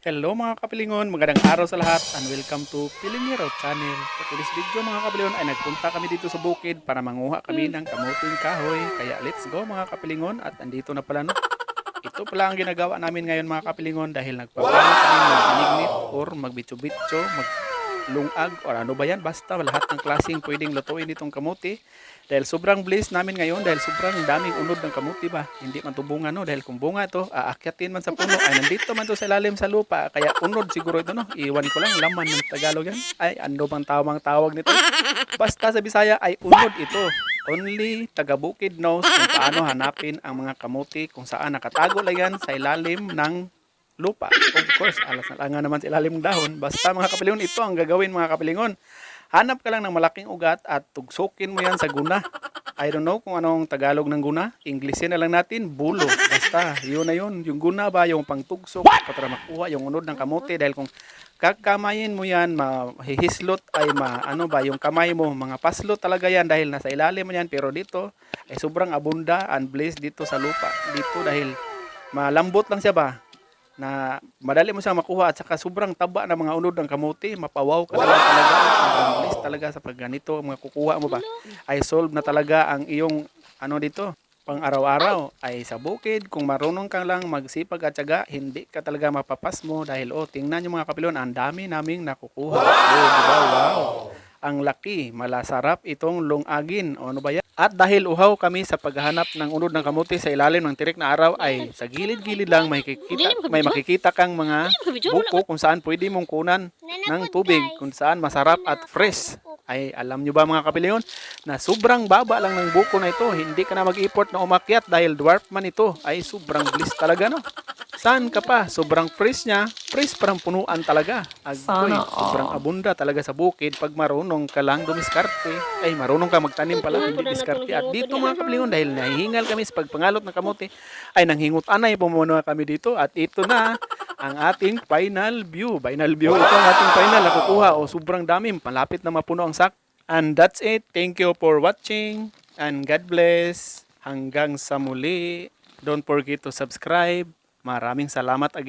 Hello mga kapilingon, magandang araw sa lahat and welcome to Pilingero Channel. Sa today's video mga kapilingon ay nagpunta kami dito sa bukid para manguha kami ng kamuting kahoy. Kaya let's go mga kapilingon at andito na pala no. Ito pala ang ginagawa namin ngayon mga kapilingon dahil nagpaplano kami mag-inignit or magbitso-bitso, maglungag or ano ba yan. Basta lahat ng klaseng pwedeng lutuin itong kamuti. Dahil sobrang bliss namin ngayon dahil sobrang daming unod ng kamuti ba. Hindi man to bunga no dahil kung bunga to aakyatin man sa puno ay nandito man to sa ilalim sa lupa kaya unod siguro ito no. Iwan ko lang laman ng Tagalog yan. Ay ano bang tawang tawag nito? Basta sa Bisaya ay unod ito. Only taga Bukid knows kung paano hanapin ang mga kamuti kung saan nakatago lang yan sa ilalim ng lupa. Of course, alas na lang naman sa ilalim ng dahon. Basta mga kapilingon, ito ang gagawin mga kapilingon. Hanap ka lang ng malaking ugat at tugsukin mo yan sa guna. I don't know kung anong Tagalog ng guna. Englishin na lang natin, bulo. Basta, yun na yun. Yung guna ba, yung pangtugsok para makuha yung unod ng kamote. Dahil kung kakamayin mo yan, mahihislot ay ma, ano ba, yung kamay mo, mga paslot talaga yan dahil nasa ilalim mo yan. Pero dito, ay sobrang abunda and blessed dito sa lupa. Dito dahil malambot lang siya ba, na madali mo siyang makuha at saka sobrang taba ng mga unod ng kamote, mapawaw ka talaga talaga. Bliss talaga sa pag ganito, mga kukuha mo ba, ay solve na talaga ang iyong ano dito, pang araw-araw ay sa bukid. Kung marunong kang lang magsipag at syaga, hindi ka talaga mapapas mo dahil oh, tingnan yung mga kapilon, ang dami naming nakukuha. Oh, di ba? Wow. Ang laki, malasarap itong lungagin. O ano ba yan? At dahil uhaw kami sa paghahanap ng unod ng kamuti sa ilalim ng tirik na araw ay sa gilid-gilid lang may makikita, may makikita kang mga buko kung saan pwede mong kunan ng tubig kung saan masarap at fresh. Ay alam nyo ba mga kapilingon na sobrang baba lang ng buko na ito. Hindi ka na mag-import na umakyat dahil dwarf man ito. Ay sobrang bliss talaga no. Saan ka pa? Sobrang fresh niya. Fresh parang punuan talaga. Agoy, Sana all. sobrang abunda talaga sa bukid pag marunong ka lang dumiskarte. Ay marunong ka magtanim pala, hindi diskarte. At dito mga kapilingon dahil nahihingal kami sa pagpangalot ng kamote ay nanghingot anay pumuno kami dito at ito na ang ating final view. Final view ito ang ating final nakukuha o sobrang dami, malapit na mapuno ang sak. And that's it. Thank you for watching and God bless. Hanggang sa muli. Don't forget to subscribe. Maraming salamat again.